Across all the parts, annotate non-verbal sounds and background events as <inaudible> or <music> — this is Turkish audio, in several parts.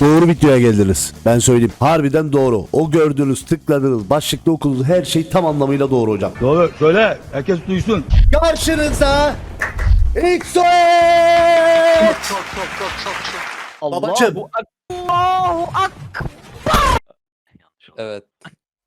Doğru videoya geldiniz. Ben söyleyeyim. Harbiden doğru. O gördüğünüz, tıkladığınız, başlıkta okuduğunuz her şey tam anlamıyla doğru hocam. Doğru söyle herkes duysun. Karşınızda XOX! Allah Babacım. bu Allahu ak. Yanlış oldu. Evet.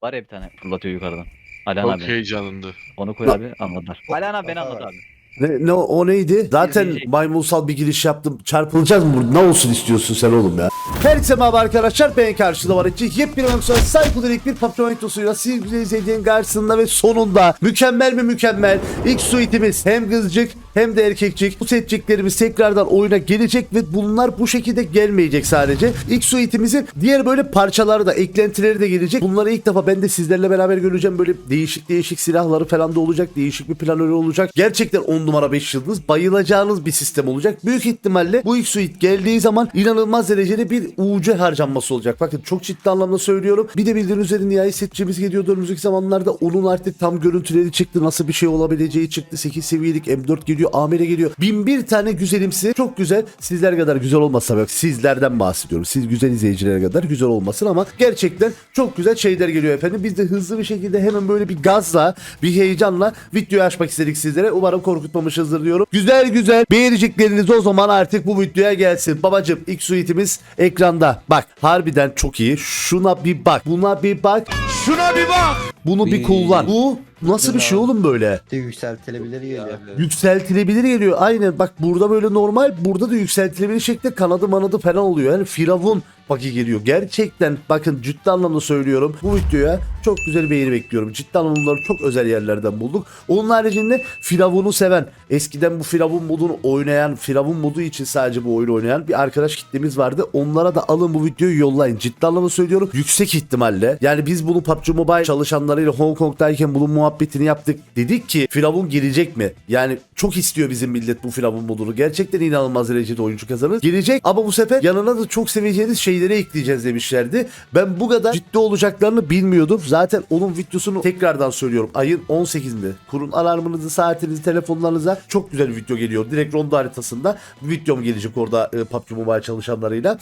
Var ya bir tane fırlatıyor yukarıdan. Alihan Çok abi. heyecanlandı. Onu koy abi anladılar. Alihan abi beni anlat abi. Ne, ne o- neydi? Zaten maymunsal bir giriş yaptım. Çarpılacağız mı? burada? Ne olsun istiyorsun sen oğlum ya? Herkese merhaba arkadaşlar. Ben karşıda var için yepyeni bölüm sonra Psychedelic bir papyon videosuyla sizleri izlediğin karşısında ve sonunda mükemmel mi mükemmel ilk suitimiz hem kızcık hem de erkekcik. Bu setciklerimiz tekrardan oyuna gelecek ve bunlar bu şekilde gelmeyecek sadece. İlk suitimizin diğer böyle parçaları da eklentileri de gelecek. Bunları ilk defa ben de sizlerle beraber göreceğim. Böyle değişik değişik silahları falan da olacak. Değişik bir planörü olacak. Gerçekten 10 numara 5 yıldız. Bayılacağınız bir sistem olacak. Büyük ihtimalle bu ilk suit geldiği zaman inanılmaz derecede bir UC harcanması olacak. Bakın çok ciddi anlamda söylüyorum. Bir de bildiğiniz üzere nihai setçimiz geliyordu önümüzdeki zamanlarda. Onun artık tam görüntüleri çıktı. Nasıl bir şey olabileceği çıktı. 8 seviyelik M4 geliyor. Amire geliyor. Bin bir tane güzelimsi. Çok güzel. Sizler kadar güzel olmasa yok. Sizlerden bahsediyorum. Siz güzel izleyicilere kadar güzel olmasın ama gerçekten çok güzel şeyler geliyor efendim. Biz de hızlı bir şekilde hemen böyle bir gazla, bir heyecanla videoyu açmak istedik sizlere. Umarım korkutmamışızdır diyorum. Güzel güzel beğenecekleriniz o zaman artık bu videoya gelsin. Babacım ilk suitimiz ekranda. Bak harbiden çok iyi. Şuna bir bak. Buna bir bak. Şuna bir bak. Bunu bir Bir- kullan. Bu nasıl bir şey oğlum böyle? de yükseltilebilir geliyor. Yükseltilebilir geliyor. Aynen bak burada böyle normal burada da yükseltilebilir şekilde kanadı manadı falan oluyor. Yani firavun baki geliyor. Gerçekten bakın ciddi anlamda söylüyorum. Bu videoya çok güzel beğeni bekliyorum. Ciddi anlamda bunları çok özel yerlerden bulduk. Onun haricinde firavunu seven, eskiden bu firavun modunu oynayan, firavun modu için sadece bu oyunu oynayan bir arkadaş kitlemiz vardı. Onlara da alın bu videoyu yollayın. Ciddi anlamda söylüyorum. Yüksek ihtimalle. Yani biz bunu PUBG Mobile çalışanlarıyla Hong Kong'dayken bunun muhabbetini yaptık. Dedik ki Firavun gelecek mi? Yani çok istiyor bizim millet bu Firavun modunu. Gerçekten inanılmaz derecede oyuncu kazanır. Gelecek ama bu sefer yanına da çok seveceğiniz şeyleri ekleyeceğiz demişlerdi. Ben bu kadar ciddi olacaklarını bilmiyordum. Zaten onun videosunu tekrardan söylüyorum. Ayın 18'inde. Kurun alarmınızı, saatinizi, telefonlarınıza çok güzel bir video geliyor. Direkt ronda haritasında bir videom gelecek orada e, PUBG Mobile çalışanlarıyla.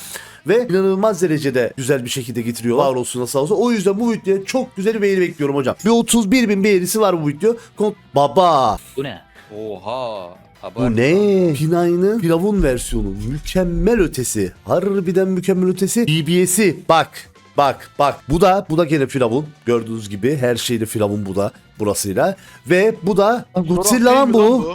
Ve inanılmaz derecede güzel bir şekilde getiriyorlar. Var olsun sağ olsun. O yüzden bu videoya çok güzel bir beğeni bekliyorum hocam. Bir 31 bin beğenisi var bu video. Kont Baba. Bu ne? Oha. Bu ne? Pinay'ın Firavun versiyonu. Mükemmel ötesi. Harbiden mükemmel ötesi. BBS'i bak. Bak bak bu da bu da gene Firavun gördüğünüz gibi her şeyde Firavun bu da burasıyla ve bu da Godzilla lan bu.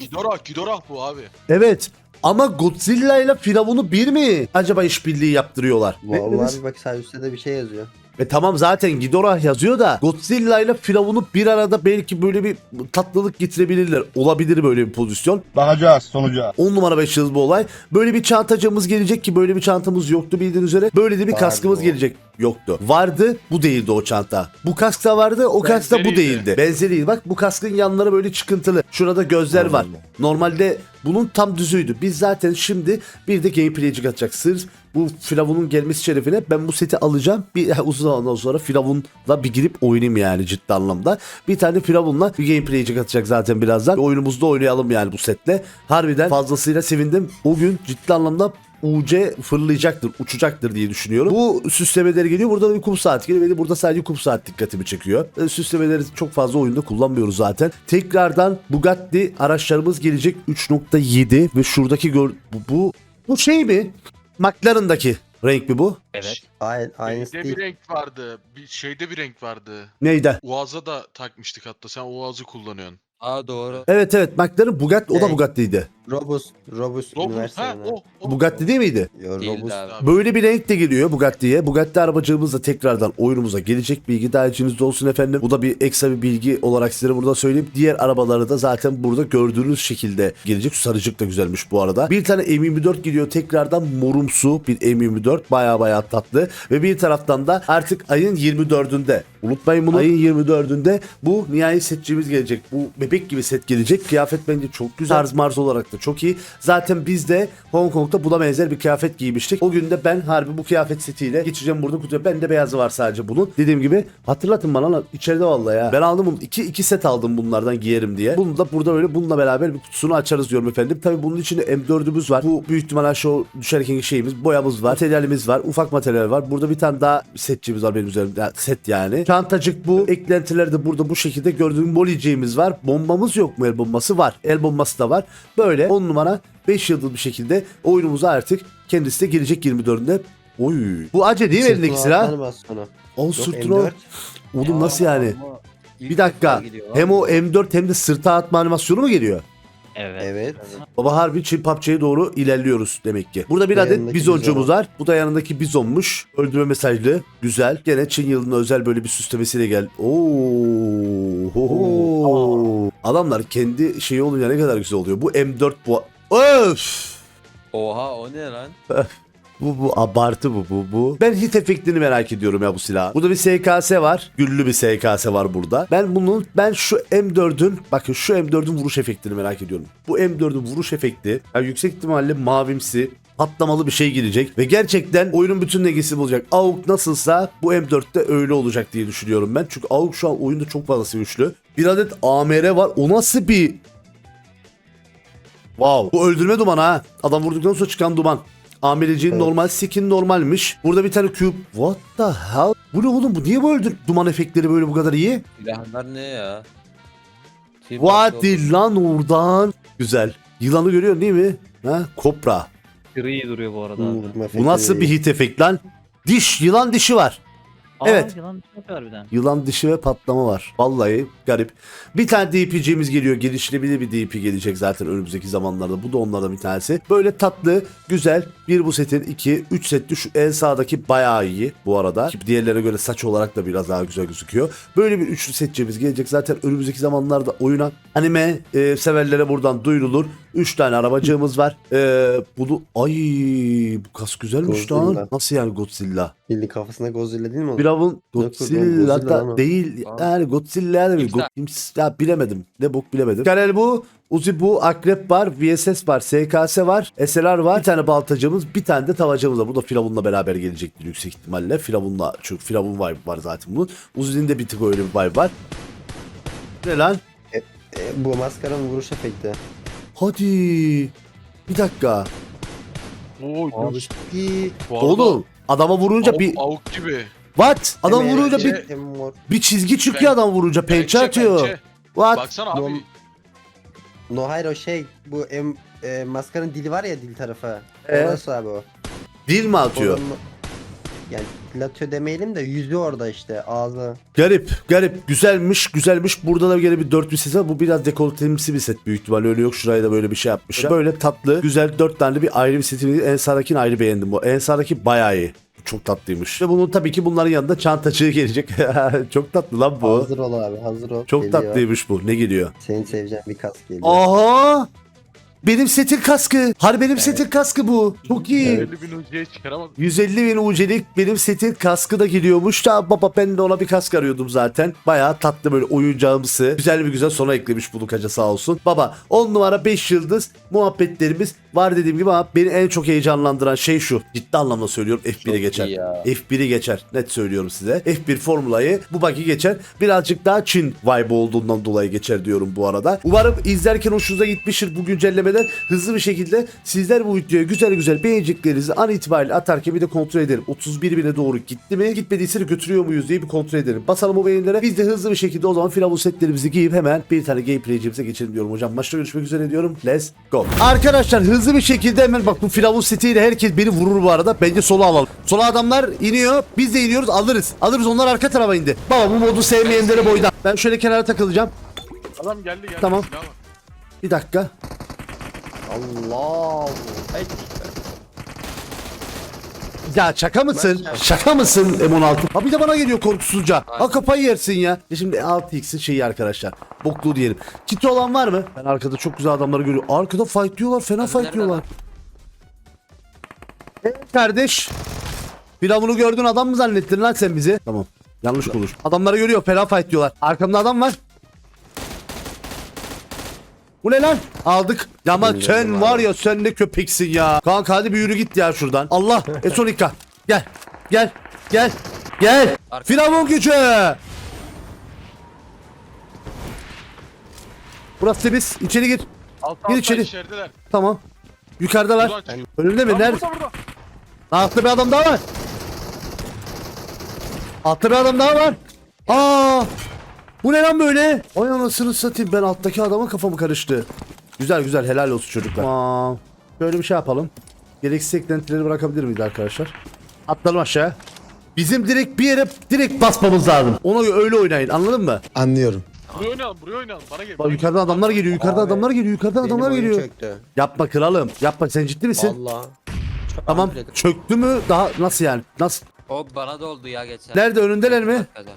Gidorak, Gidorak bu abi. Evet ama Godzilla ile Firavun'u bir mi? Acaba işbirliği yaptırıyorlar. Ne- Vallahi bir bak sağ üstte de bir şey yazıyor. E tamam zaten Ghidorah yazıyor da Godzilla ile Firavun'u bir arada belki böyle bir tatlılık getirebilirler. Olabilir böyle bir pozisyon. Bakacağız sonuca. 10 numara 5 yıldız bu olay. Böyle bir çantacımız gelecek ki böyle bir çantamız yoktu bildiğiniz üzere. Böyle de bir Vardı kaskımız o. gelecek. Yoktu. Vardı bu değildi o çanta. Bu kask da vardı o kask da bu Benzeriydi. değildi. Benzeriydi. Bak bu kaskın yanları böyle çıkıntılı. Şurada gözler var. Normalde bunun tam düzüydü. Biz zaten şimdi bir de gameplay'cik atacak. Sırf bu Firavun'un gelmesi şerefine ben bu seti alacağım. Bir <laughs> uzun zamandan sonra Firavun'la bir girip oynayayım yani ciddi anlamda. Bir tane Firavun'la bir gameplay'cik atacak zaten birazdan. Oyunumuzda oynayalım yani bu setle. Harbiden fazlasıyla sevindim. O gün ciddi anlamda UC fırlayacaktır, uçacaktır diye düşünüyorum. Bu süslemeleri geliyor. Burada da bir kum saat geliyor. Benim burada sadece kum saat dikkatimi çekiyor. E, süslemeleri çok fazla oyunda kullanmıyoruz zaten. Tekrardan Bugatti araçlarımız gelecek 3.7 ve şuradaki gör bu, bu bu şey mi? McLaren'daki renk mi bu? Evet. Aynı, aynısı Şeyde değil. bir renk vardı. Bir şeyde bir renk vardı. Neydi? Uaz'a da takmıştık hatta. Sen Uaz'ı kullanıyorsun. Aa doğru. Evet evet McLaren Bugatti o da Hey. Bugatti'ydi. Robust, Robust Robust. Ha Üniversitesi'ne. o. o. Bugatti değil miydi? Yo, Değildi Robust. abi. Böyle bir renk de geliyor Bugatti'ye. Bugatti arabacığımız da tekrardan oyunumuza gelecek bilgi dahilinizde olsun efendim. Bu da bir ekstra bir bilgi olarak sizlere burada söyleyeyim. Diğer arabaları da zaten burada gördüğünüz şekilde gelecek. Şu sarıcık da güzelmiş bu arada. Bir tane M24 geliyor tekrardan morumsu bir M24. Baya baya tatlı. Ve bir taraftan da artık ayın 24'ünde Unutmayın bunu. Ayın 24'ünde bu nihai setçimiz gelecek. Bu bebek gibi set gelecek. Kıyafet bence çok güzel. Tarz marz olarak da da çok iyi. Zaten biz de Hong Kong'da buna benzer bir kıyafet giymiştik. O gün de ben harbi bu kıyafet setiyle geçeceğim burada kutuya. Bende beyazı var sadece bunun. Dediğim gibi hatırlatın bana lan içeride vallahi ya. Ben aldım bunu. iki, iki set aldım bunlardan giyerim diye. Bunu da burada böyle bununla beraber bir kutusunu açarız diyorum efendim. Tabii bunun içinde M4'ümüz var. Bu büyük ihtimalle şu düşerken şeyimiz boyamız var. Materyalimiz var. Ufak materyal var. Burada bir tane daha setçimiz var benim üzerimde. Ya, Set yani. Çantacık bu. Eklentiler de burada bu şekilde gördüğüm moliciğimiz var. Bombamız yok mu? El bombası var. El bombası da var. Böyle 10 numara 5 yıldız bir şekilde oyunumuza artık kendisi de gelecek 24'ünde. Oy. Bu acı değil mi elindeki silah? O sırtına. M4. Oğlum nasıl yani? Bir dakika. Hem o M4 hem de sırta atma animasyonu mu geliyor? Evet. Evet. Baba harbi Çin PUBG'ye doğru ilerliyoruz demek ki. Burada bir adet yanındaki bizoncuğumuz bizon. var. Bu da yanındaki bizonmuş. Öldürme mesajlı. Güzel. Gene Çin yılına özel böyle bir süslemesiyle gel. Oo. ho, ho. Adamlar kendi şeyi olunca ne kadar güzel oluyor. Bu M4 bu. Öf. Oha o ne lan? <laughs> Bu bu abartı bu bu bu. Ben hit efektini merak ediyorum ya bu silah. Burada bir SKS var. Güllü bir SKS var burada. Ben bunun ben şu M4'ün bakın şu M4'ün vuruş efektini merak ediyorum. Bu M4'ün vuruş efekti yani yüksek ihtimalle mavimsi patlamalı bir şey gelecek ve gerçekten oyunun bütün dengesi bulacak. AUK nasılsa bu M4'te öyle olacak diye düşünüyorum ben. Çünkü AUK şu an oyunda çok fazla güçlü. Bir adet AMR var. O nasıl bir Wow. Bu öldürme dumanı ha. Adam vurduktan sonra çıkan duman. Amiriciğin Evet. normal, skin normalmiş. Burada bir tane cube. What the hell? Bu ne oğlum? Bu niye öldür? Duman efektleri böyle bu kadar iyi? Silahlar ne ya? Team What Rocket the lan oradan? Güzel. Yılanı görüyorsun değil mi? Ha? Kopra. Gri duruyor bu arada Hmm, Bu nasıl bir hit efekt lan? Diş, yılan dişi var. Aa, Evet. Yılan çıkıyor harbiden. Yılan dişi ve patlama var. Vallahi garip. Bir tane DP'cimiz geliyor. Geliştirebilir bir DP gelecek zaten önümüzdeki zamanlarda. Bu da onlardan bir tanesi. Böyle tatlı, güzel. Bir bu setin, iki, üç setli. Şu en sağdaki bayağı iyi bu arada. Diğerlerine göre saç olarak da biraz daha güzel gözüküyor. Böyle bir üçlü setçimiz gelecek. Zaten önümüzdeki zamanlarda oyuna anime e, severlere buradan duyurulur. Üç tane arabacığımız var. E, bunu ay bu kas güzelmiş lan. Nasıl yani Godzilla? Bildiğin kafasında Godzilla değil mi o? Firavun Yok, yok, Godzilla Godzilla da o. değil Aa. yani Godzilla değil. Kimse- Go- ya bilemedim. Ne bok bilemedim. Karel bu. Uzi bu. Akrep var. VSS var. SKS var. SLR var. Bir tane baltacımız. Bir tane de tavacımız var. Bu da Firavun'la beraber gelecektir yüksek ihtimalle. Firavun'la. Çünkü Firavun vibe var zaten bunun. Uzi'nin de bir tık öyle bir vibe var. Ne lan? E, bu maskaranın vuruş efekti. Hadi. Bir dakika. Oo, Abi. Bu arada Oğlum. Adama vurunca avuk, bir... avuk gibi. What? Adam Hem vurunca bir, mor. bir çizgi çıkıyor adam vurunca. Pençe Pençe, atıyor. pençe. What? Baksana abi. Norm- No hayır o şey bu em, e, maskanın dili var ya dil tarafı. Ee? Orası abi o. Dil mi atıyor? Onun- yani platö demeyelim de yüzü orada işte ağzı. Garip, garip. Güzelmiş, güzelmiş. Burada da gene bir dört bir set var. Bu biraz dekoltemsi bir set büyük ihtimalle. Öyle yok şuraya da böyle bir şey yapmışlar. Böyle tatlı, güzel dört tane bir ayrı bir setimiz. En sağdakini ayrı beğendim bu. En sağdaki bayağı iyi. Çok tatlıymış. Ve bunun tabii ki bunların yanında çantacığı gelecek. <laughs> Çok tatlı lan bu. Hazır ol abi hazır ol. Çok Geliyor. tatlıymış bu. Ne geliyor? Seni seveceğim bir kas geliyor. Aha! Benim setin kaskı. Har benim setin kaskı bu. Çok iyi. 50 bin ucuya çıkaramadım. 150 bin UC'lik benim setin kaskı da geliyormuş. Da baba ben de ona bir kask arıyordum zaten. Bayağı tatlı böyle oyuncağımsı. Güzel bir güzel sona eklemiş bu Lukaca sağ olsun. Baba 10 numara 5 yıldız muhabbetlerimiz var dediğim gibi ama beni en çok heyecanlandıran şey şu. Ciddi anlamda söylüyorum F1'e Çok geçer. iyi ya. F1'i geçer. Net söylüyorum size. F1 formulayı bu baki geçer. Birazcık daha Çin vibe olduğundan dolayı geçer diyorum bu arada. Umarım izlerken hoşunuza gitmiştir bu güncellemeden. Hızlı bir şekilde sizler bu videoya güzel güzel beğeneceklerinizi an itibariyle atarken bir de kontrol edelim. 31 bine doğru gitti mi? Gitmediyse götürüyor muyuz diye bir kontrol edelim. Basalım o beğenilere. Biz de hızlı bir şekilde o zaman firavun setlerimizi giyip hemen bir tane gameplay'cimize geçelim diyorum hocam. Maçta görüşmek üzere diyorum. Let's go. Arkadaşlar hızlı bir şekilde hemen bak bu firavun setiyle herkes beni vurur bu arada. Bence sola alalım. Sola adamlar iniyor. Biz de iniyoruz alırız. Alırız onlar arka tarafa indi. Baba bu modu sevmeyenlere boydan. Ben şöyle kenara takılacağım. Adam geldi geldi. Tamam. Bir dakika. Allah. Ay, Ya şaka mısın? Şaka mısın M16? Ha bir de bana geliyor korkusuzca. Ha kafayı yersin ya. ya şimdi 6x'in şeyi arkadaşlar. Bokluğu diyelim. Kiti olan var mı? Ben arkada çok güzel adamları görüyorum. Arkada fight diyorlar. Fena fight diyorlar. Evet kardeş. Firavunu gördün adam mı zannettin lan sen bizi? Tamam. Yanlış konuş. Adamları görüyor. Fena fight diyorlar. Arkamda adam var. Bu ne lan? Aldık. Ya ama sen var ya sen ne köpeksin ya. Kanka hadi bir yürü git ya şuradan. Allah. <laughs> Esonika. Gel. Gel. Gel. Gel. Firavun gücü. Burası temiz. İçeri gir. Alt Gir içeri. içerideler. Tamam. Yukarıdalar. Buradan çık. Önümde mi? Nerede? burada burada. Altta bir adam daha var. Altta bir adam daha var. Aa! Bu ne lan böyle? Ay anasını satayım ben alttaki adama kafamı karıştı. Güzel güzel helal olsun çocuklar. Tamam. Böyle bir şey yapalım. Gereksiz eklentileri bırakabilir miyiz arkadaşlar? Atlayalım aşağı. Bizim direkt bir yere direkt basmamız lazım. Ona göre öyle oynayın anladın mı? Anlıyorum. Buraya oynayalım buraya oynayalım. Bana gel. Bak yukarıdan adamlar geliyor yukarıdan Abi, adamlar geliyor yukarıdan Benim adamlar oyun geliyor. çöktü. Yapma kralım yapma sen ciddi misin? Valla. Tamam çöktü mü daha nasıl yani? Nasıl? O bana da oldu ya geçen. Nerede önündeler mi? Arkada.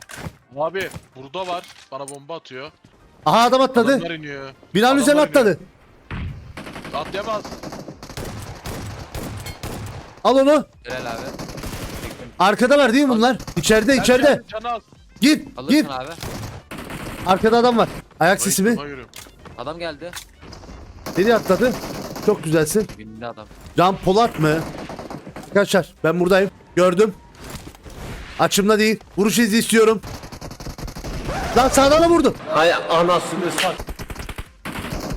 Abi burada var. Bana bomba atıyor. Aha adam atladı. Adamlar iniyor. Binanın üzerine atladı. Atlayamaz. Al onu. Helal abi. Arkada var değil mi bunlar? İçeride içeride. gir. Alırsın abi. Arkada adam var. Ayak sesi mi? Yürü. Adam geldi. Nereye atladı? Çok güzelsin. Bindi adam. Can Polat mı? Arkadaşlar ben buradayım. Gördüm. Açımda değil. Vuruş izi istiyorum. Lan sağdan da vurdu. Hay anasını sat.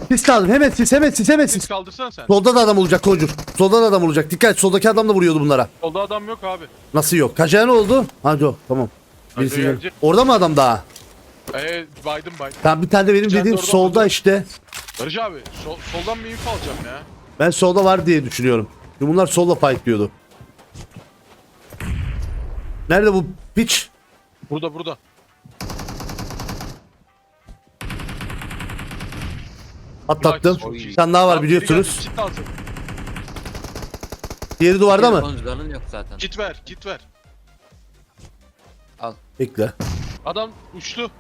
Sis lazım. Hemen sis hemen sis hemen Siz sis. kaldırsana sen. Solda da adam olacak Koncur. Solda da adam olacak. Dikkat soldaki adam da vuruyordu bunlara. Solda adam yok abi. Nasıl yok? Kaçaya ne oldu? Hadi o tamam. Birisi Hadi gelecek. Orada mı adam daha? Eee baydım baydım. Tamam bir tane de benim dediğim solda oldu. işte. Barış abi sol, soldan bir info alacağım ya. Ben solda var diye düşünüyorum. Çünkü bunlar solda fight diyordu. Nerede bu piç? Burada burada. Atlattım. Çok iyi. Bir tane daha var biri biliyorsunuz. geldi, Kit lazım. Diğeri duvarda mı? Koncuların yok zaten. Kit ver kit ver. Bekle. Adam uçtu.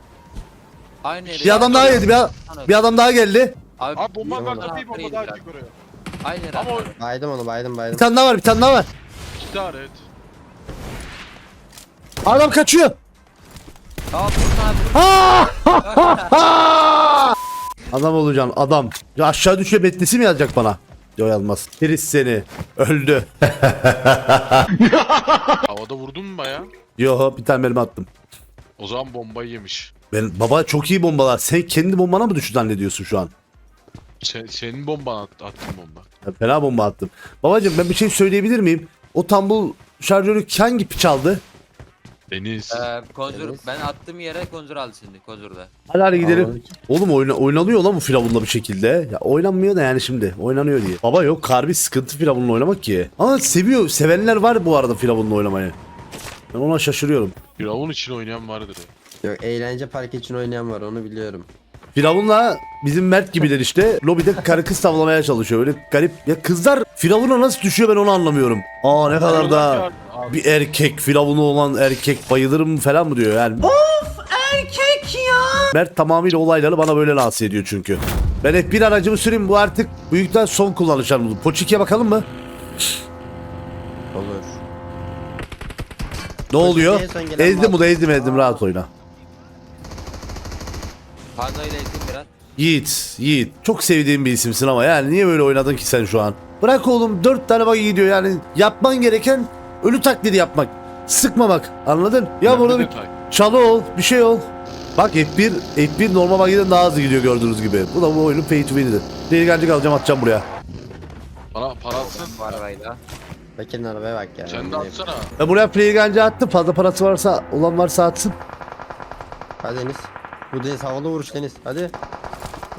Aynı yere. Bir adam daha geldi. Bir, bir adam daha geldi. Abi, Abi bomba var değil bomba daha çık oraya. Aynı yere. Ama o atladı. Baydım onu baydım Bir baydım. tane daha var. Bir tane daha var. kit var evet. Adam kaçıyor. Aa Furkan abi. <laughs> <laughs> Adam olacaksın adam. Ya aşağı düşüyor betlesi mi yazacak bana? Yok yazmaz. Chris seni. Öldü. <laughs> Havada vurdun mu baya? Yo bir tane mermi attım. O zaman bombayı yemiş. Ben baba çok iyi bombalar. Sen kendi bombana mı düştü zannediyorsun şu an? Sen, senin bomban at, attın bomba. Ya fena bomba attım. Babacım ben bir şey söyleyebilir miyim? O tambul şarjörü hangi piç aldı? Deniz. Ee, konjur. Deniz. Ben attığım yere konjur aldı şimdi. Konjurda. Hadi hadi gidelim. Oğlum oyna, oynanıyor lan bu firavunla bir şekilde. Ya oynanmıyor da yani şimdi. Oynanıyor diye. Baba yok harbi sıkıntı firavunla oynamak ki. Ama seviyor. Sevenler var bu arada firavunla oynamayı. Ben ona şaşırıyorum. Firavun için oynayan vardır. Yok eğlence park için oynayan var onu biliyorum. Firavunla bizim Mert gibiler işte lobide karı kız tavlamaya çalışıyor. Öyle garip. Ya kızlar Firavun'a nasıl düşüyor ben onu anlamıyorum. Aa ne kadar da bir erkek Firavunu olan erkek bayılırım falan mı diyor yani. Of erkek ya. Mert tamamıyla olayları bana böyle lanse ediyor çünkü. Ben hep bir aracımı süreyim bu artık büyükten son kullanacağım. Poçik'e bakalım mı? Olur. Ne oluyor? Ezdim bunu ezdim ezdim rahat oyna. Panda ile eğitim biraz. Yiğit, Yiğit. Çok sevdiğim bir isimsin ama yani niye böyle oynadın ki sen şu an? Bırak oğlum dört tane bak gidiyor yani yapman gereken ölü taklidi yapmak. Sıkmamak anladın? Ya burada bir çalı ol bir şey ol. Bak F1, F1 normal bagiden daha hızlı gidiyor gördüğünüz gibi. Bu da bu oyunun pay to win'idir. Delikanlıcık alacağım atacağım buraya. Bana para atsın. Var arayla. Bakın arabaya bak ya. Sen de atsana. Ben buraya playgancı attım fazla parası varsa olan varsa atsın. Hadi Deniz. Bu Deniz havalı vuruş Deniz. Hadi.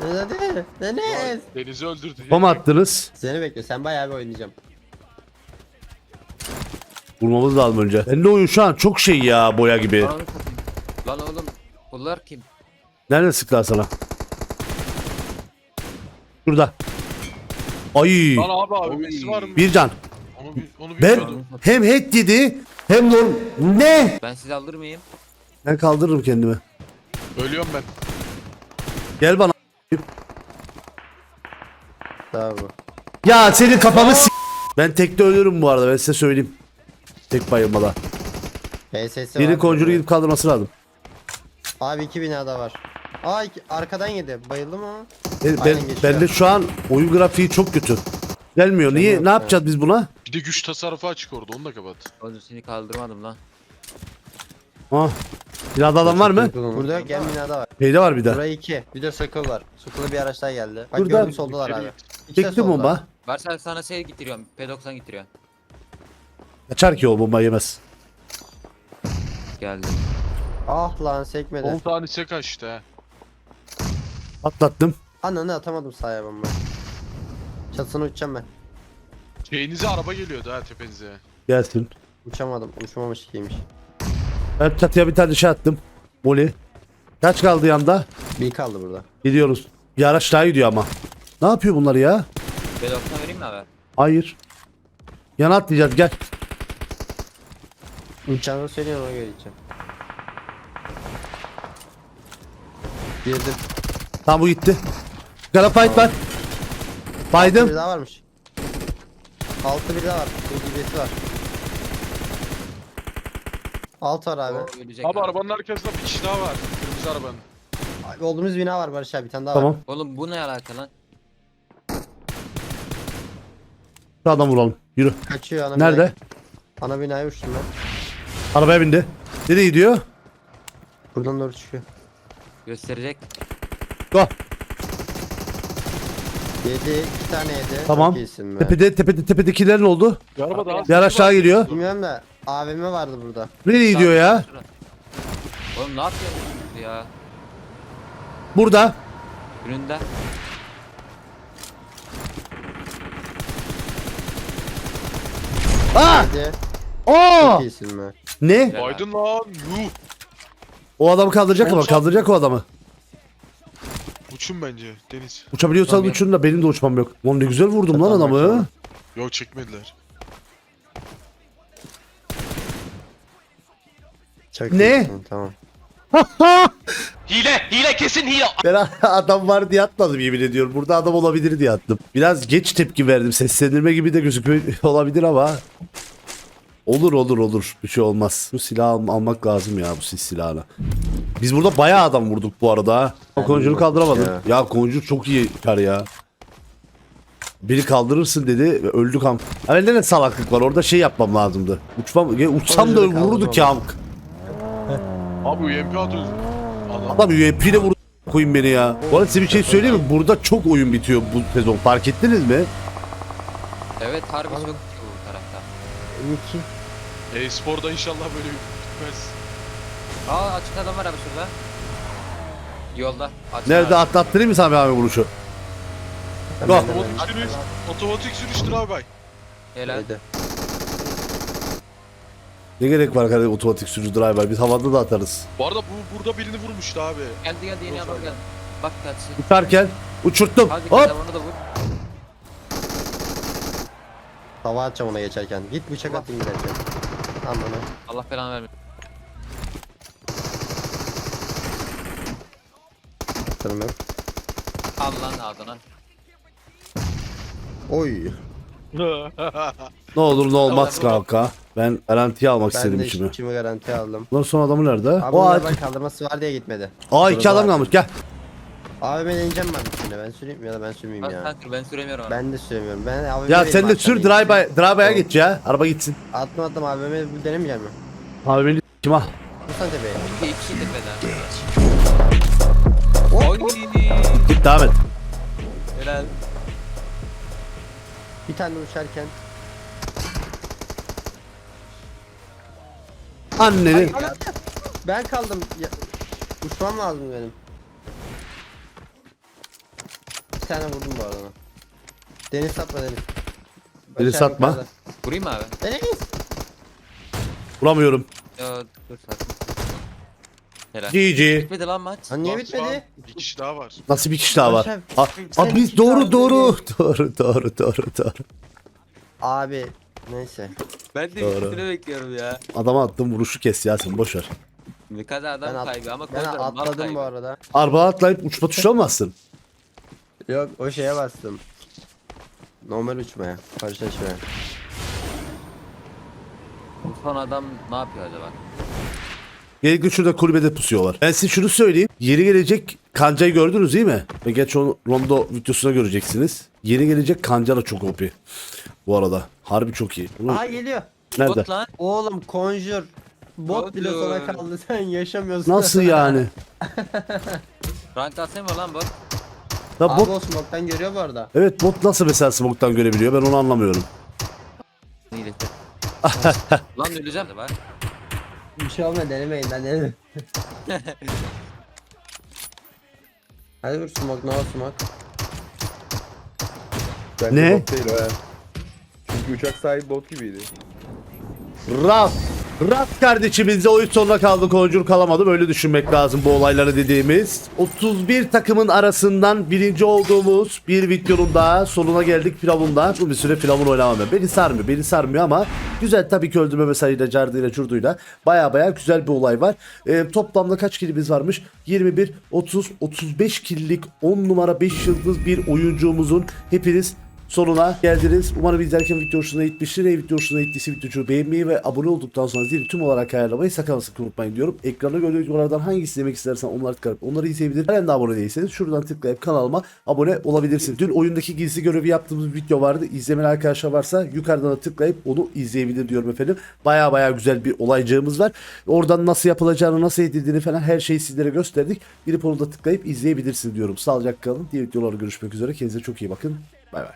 Deniz hadi. Deniz. Deniz'i öldürdü. Bom attınız. Seni bekliyor. Sen bayağı bir oynayacağım. Vurmamız lazım önce. Ben de oyun şu an çok şey ya boya gibi. Lan oğlum, Lan oğlum. Bunlar kim? Nerede sıktılar sana? Şurada. Ay. Lan abi abi birisi var mı? Bir can. Onu, bi- onu Ben bilmiyordum. hem head yedi hem norm... Ne? Ben sizi alır mıyım? Ben kaldırırım kendimi. Ölüyorum ben. Gel bana. Daha bu. Ya senin kafanı s- Ben tekte ölürüm bu arada ben size söyleyeyim. Tek bayılmada. PSS Biri var. konjuru gidip kaldırması lazım. Abi iki binada var. Aa iki, arkadan yedi. Bayıldı mı o? Ben, Aynen ben, geçiyor. bende şu an oyun grafiği çok kötü. Gelmiyor. Niye? Ne yapacağız biz buna? Bir de güç tasarrufu açık orada onu da kapat. Kondur seni kaldırmadım lan. Ha. Binada adam var mı? Burada gel binada var. Şeyde var bir de. Buraya iki. Bir de Circle var. Circle'a bir araç daha geldi. Bak Burada- gördüm soldalar abi. İkisi de Çekti solda. bomba. Varsa sana şey getiriyorum. P90 getiriyorum. Kaçar ki o bomba yemez. Geldi. Ah lan sekmedi. 10 tanesi kaçtı ha. Atlattım. Ananı atamadım sahaya bomba. Çatısına uçacağım ben. Şeyinize araba geliyordu ha tepenize. Gelsin. Uçamadım. Uçmamış giymiş. Ben çatıya bir tane şey attım. Voli. Kaç kaldı yanda? Bir kaldı burada. Gidiyoruz. Bir araç daha gidiyor ama. Ne yapıyor bunlar ya? P90 vereyim mi abi? Hayır. Yana atlayacağız gel. Uçacağını söylüyorum ona göre gideceğim. Girdim. Tamam bu gitti. Garapayt var. Bir Baydım. daha varmış. Altı bir daha var. UDB'si var. Alt var abi. Ölecek Abi arabanın arkasında bir kişi daha var. Kırmızı arabanın. Abi Olduğumuz bina var Barış abi bir tane daha Tamam. var. Oğlum bu ne alaka lan? Şu adam vuralım. Yürü. Kaçıyor ana Nerede? binaya. Ana binaya uçtum ben. Arabaya bindi. Nereye gidiyor? Buradan doğru çıkıyor. Gösterecek. Go. Yedi. iki tane yedi. Tamam. Çok iyisin be. Tepede tepede tepedekiler ne oldu? Bir araba daha. Bir araç daha geliyor. Bilmiyorum da AVM vardı burada. Nereye gidiyor ya? Oğlum ne yapıyorsun ya? Burada. Önünde. Aa! Yedi. Aa! Çok iyisin be. Ne? Aydın lan yuh. O adamı kaldıracak ama kaldıracak o adamı. Uçun bence Deniz. Uçabiliyorsan Tabii. uçun da benim de uçmam yok. Oğlum ne güzel vurdum lan adamı. Yok çekmediler. Çok Ne? iyisin, Tamam. <laughs> Ben <laughs> adam var diye atmadım yemin ediyorum. Burada adam olabilir diye attım. Biraz geç tepki verdim. Seslendirme gibi de gözüküyor <laughs> olabilir ama. Olur olur olur. Bir şey olmaz. Bu silahı al- almak lazım ya bu sis silahını. Biz burada bayağı adam vurduk bu arada. ha. O Konjuru kaldıramadım. Ya. Ya konjur çok iyi kar ya. Biri kaldırırsın dedi ve öldük am. Ha bende ne salaklık var orada şey yapmam lazımdı. Uçmam, uçsam da Konjuru vururduk ya. Abi UMP atıyoruz. Adam. Adam UMP ile vurdu koyun beni ya. Bu arada size bir şey söyleyeyim mi? Burada çok oyun bitiyor bu sezon. Fark ettiniz mi? Evet harbi çok iyi bu tarafta. İki. E-sporda inşallah böyle bitmez. Aa açık adam var abi şurada. Yolda. Açık Nerede abi. atlattırayım mı Sami abi vuruşu? Go. Otomatik sürüş. Otomatik sürüştür abi bay. Helal. Haydi. Ne gerek var kardeşim otomatik sürücü driver? Biz havada da atarız. Bu arada bu burada birini vurmuştu abi. Geldi geldi yeni adam geldi. Bak kaçsın. Uçarken uçurttum. Hadi Hop. Onu da vur. Tava atacağım ona geçerken. Git bıçak atayım giderken. Aman ha. Allah belanı vermesin. Sırım yok. Al lan ağzına. Oy. <laughs> Ne olur ne olmaz kanka. Ben garantiye almak Ben istedim de içimi. içimi garantiye aldım. Bunların son adamı nerede? Abi o ağaç. ben kaldırması var diye gitmedi. Aa iki adam kalmış gel. Abi ben ineceğim ben içine. Ben süreyim ya da ben sürmeyeyim ya. kanka ben süremiyorum abi. Ben de süremiyorum. Ben AVM Ya sen de sür drive drive'a Tamam. geç ya. Araba gitsin. Attım attım AVM bu denemeyeceğim mi? Abi beni kim ah. Vursana tepeye. İki, iki kişi tepede. Oy. Git devam et. Helal. Bir tane uçarken. Anneni. Ben kaldım. Ya, uçmam lazım benim. Bir tane vurdum bu arada. Deniz satma Deniz. Deniz satma. yukarıda. Vurayım mı abi? Deniz. Yo Vuramıyorum. dur sakin. Helal. GG. Bitmedi lan maç. Lan niye Bak, şu an bitmedi? Bir kişi daha var. Nasıl bir kişi daha var? Aa, sen aa, biz iki doğru tane doğru. <laughs> Doğru doğru doğru doğru. Abi neyse. Ben de Doğru. üstüne bekliyorum ya. Adama attım vuruşu kes ya sen boş ver. Ne kadar Ben, adam at- kaybı ama ben mal atladım kaybı. bu arada. Araba atlayıp uçma tuşuna mı bastın? Yok o şeye bastım. Normal uçmaya. Karşılaşmaya. Bu son adam ne yapıyor acaba? Genellikle şurada kulübede pusuyorlar. Ben size şunu söyleyeyim. Yeni gelecek kancayı gördünüz değil mi? Ve geç onu rondo videosuna göreceksiniz. Yeni gelecek kanca da çok OP. Bu arada. Harbi çok iyi. Bunu- Aa geliyor. Nerede? Bot lan. Oğlum Conjure. Bot bile Hadi. sana kaldı <laughs> sen yaşamıyorsun. Nasıl yani? <laughs> Rank atayım mı lan bot? Ya Abi bot, o smoke'tan görüyor bu arada. evet bot nasıl mesela smoke'tan görebiliyor? Ben onu anlamıyorum. <laughs> Lan öleceğim bak. Bir şey olma denemeyin lan denemeyin. Hadi vur smoke no smoke. Bence Ne? bot değil o ya. Çünkü uçak sahibi bot gibiydi. Raf. Raf kardeşimizle oyun sonuna kaldık. Oyunculuk kalamadı. Böyle düşünmek lazım bu olayları dediğimiz. 31 takımın arasından birinci olduğumuz bir videonun daha sonuna geldik Firavun'da. Bu bir süre Firavun oynamam ben. Beni sarmıyor. Beni sarmıyor ama güzel tabii ki öldürme mesajıyla, cardıyla, curduyla. Baya baya güzel bir olay var. Ee, toplamda kaç kilimiz varmış? 21, 30, 35 killik 10 numara 5 yıldız bir oyuncumuzun hepiniz sonuna geldiniz. Umarım izlerken video hoşuna gitmiştir. Eğer video hoşuna gittiyse videoyu beğenmeyi ve abone olduktan sonra zili tüm olarak ayarlamayı sakın sakın unutmayın diyorum. Ekranda gördüğünüz videolardan hangisini izlemek istersen onları tıklayıp onları izleyebilir. Halen de abone değilseniz şuradan tıklayıp kanalıma abone olabilirsiniz. Dün oyundaki gizli görevi yaptığımız video vardı. İzlemeyen arkadaşlar varsa yukarıdan da tıklayıp onu izleyebilir diyorum efendim. Baya baya güzel bir olaycığımız var. Oradan nasıl yapılacağını, nasıl edildiğini falan her şeyi sizlere gösterdik. Girip onu da tıklayıp izleyebilirsiniz diyorum. Sağlıcakla kalın. Diğer videolarda görüşmek üzere. Kendinize çok iyi bakın. Bay bay.